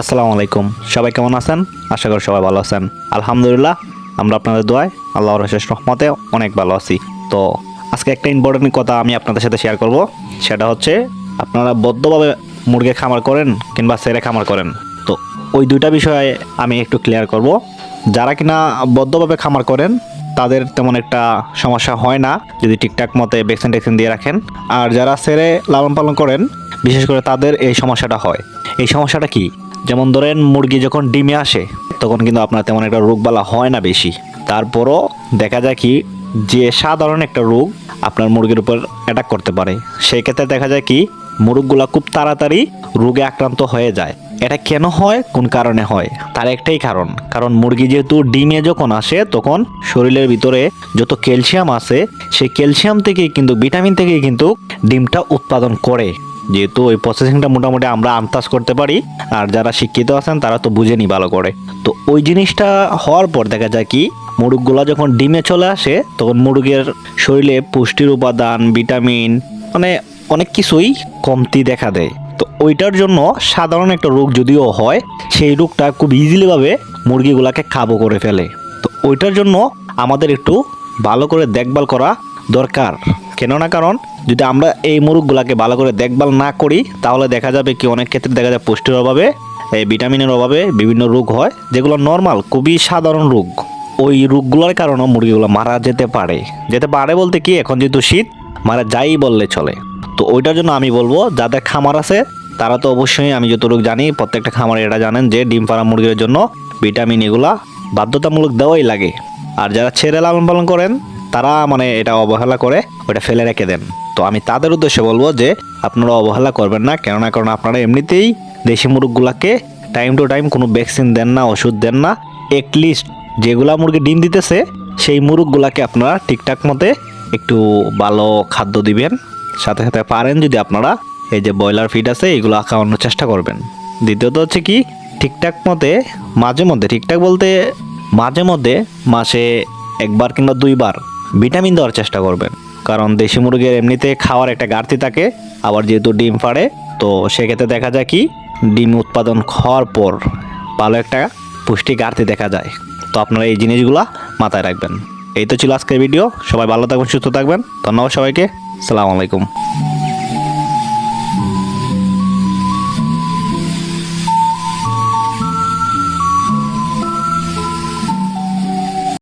আসসালামু আলাইকুম। সবাই কেমন আছেন? আশা করি সবাই ভালো আছেন। আলহামদুলিল্লাহ, আমরা আপনাদের দোয়ায় আল্লাহর শেষ রহমতে অনেক ভালো আছি। তো আজকে একটা ইম্পর্টেন্ট কথা আমি আপনাদের সাথে শেয়ার করব। সেটা হচ্ছে, আপনারা বদ্ধভাবে মুরগি খামার করেন কিংবা সেরে খামার করেন। তো ওই দুইটা বিষয়ে আমি একটু ক্লিয়ার করব। যারা কিনা বদ্ধভাবে খামার করেন, তাদের তেমন একটা সমস্যা হয় না। যদি ঠিকঠাক মতে ভ্যাকসিন ট্যাকসিন দিয়ে রাখেন। আর যারা সেরে লালন পালন করেন, বিশেষ করে তাদের এই সমস্যাটা হয়। এই সমস্যাটা কি? যেমন ধরেন মুরগি যখন ডিমে আসে, তখন কিন্তু আপনার তেমন একটা রোগবালা হয় না বেশি। তারপরও দেখা যায় কি, যে সাধারণ একটা রোগ আপনার মুরগির উপর অ্যাটাক করতে পারে। সেই ক্ষেত্রে দেখা যায় কি, মুরগগুলা খুব তাড়াতাড়ি রোগে আক্রান্ত হয়ে যায়। এটা কেন হয়? কোন কারণে হয়? তার একটাই কারণ। কারণ মুরগি যেহেতু ডিমে যখন আসে, তখন শরীরের ভিতরে যত ক্যালসিয়াম আছে, সেই ক্যালসিয়াম থেকেই কিন্তু, ভিটামিন থেকে কিন্তু ডিমটা উৎপাদন করে। যেহেতু ওই প্রসেসিংটা মোটামুটি আমরা আন্দাজ করতে পারি, আর যারা শিক্ষিত আছেন তারা তো বুঝেনি ভালো করে। তো ওই জিনিসটা হওয়ার পর দেখা যায় কি, মুরগগুলা যখন ডিমে চলে আসে, তখন মুরগের শরীরে পুষ্টির উপাদান, ভিটামিন মানে অনেক কিছুই কমতি দেখা দেয়। তো ওইটার জন্য সাধারণ একটা রোগ যদিও হয়, সেই রোগটা খুব ইজিলিভাবে মুরগিগুলাকে খাব করে ফেলে। তো ওইটার জন্য আমাদের একটু ভালো করে দেখভাল করা দরকার। কেননা কারণ যদি আমরা এই মুরগগুলাকে ভালো করে দেখভাল না করি, তাহলে দেখা যাবে কি অনেক ক্ষেত্রে দেখা যায় পুষ্টির অভাবে, এই ভিটামিনের অভাবে বিভিন্ন রোগ হয়, যেগুলো নর্মাল খুবই সাধারণ রোগ। ওই রোগগুলোর কারণে মুরগিগুলো মারা যেতে পারে। যেতে পারে বলতে কি, এখন যেহেতু শীত মারা যাই বললে চলে। তো ওইটার জন্য আমি বলব, যাদের খামার আছে, তারা তো অবশ্যই, আমি যতটুকু জানি, প্রত্যেকটা খামারে এটা জানেন যে ডিম পাড়া মুরগির জন্য ভিটামিন এগুলা বাধ্যতামূলক দেওয়াই লাগে। আর যারা ছেড়ে লালন পালন করেন তারা মানে এটা অবহেলা করে ওটা ফেলে রেখে দেন। তো আমি তাদের উদ্দেশ্যে বলব যে, আপনারা অবহেলা করবেন না, কেননা, কারণ আপনারা এমনিতেই দেশি মুরগগুলাকে টাইম টু টাইম কোনো ভ্যাকসিন দেন না, ওষুধ দেন না। এটলিস্ট যেগুলা মুরগি ডিম দিতেছে, সেই মুরগগুলাকে আপনারা ঠিকঠাক মতে একটু ভালো খাদ্য দিবেন। সাথে সাথে পারেন যদি আপনারা এই যে ব্রয়লার ফিড আছে, এগুলো খাওয়ানোর চেষ্টা করবেন। দ্বিতীয়ত হচ্ছে কি, ঠিকঠাক মতে, মাঝে মধ্যে, ঠিকঠাক বলতে মাঝে মধ্যে, মাসে একবার কিংবা দুইবার ভিটামিন দেওয়ার চেষ্টা করবেন। কারণ দেশি মুরগির এমনিতে খাওয়ার একটা ঘাটতি থাকে, আবার যেহেতু ডিম ফাড়ে, তো সেক্ষেত্রে দেখা যায় কি, ডিম উৎপাদন হওয়ার পর ভালো একটা পুষ্টি ঘাটতি দেখা যায়। তো আপনারা এই জিনিসগুলো মাথায় রাখবেন। এই তো ছিল আজকের ভিডিও। সবাই ভালো থাকবেন, সুস্থ থাকবেন। ধন্যবাদ সবাইকে। সালাম আলাইকুম।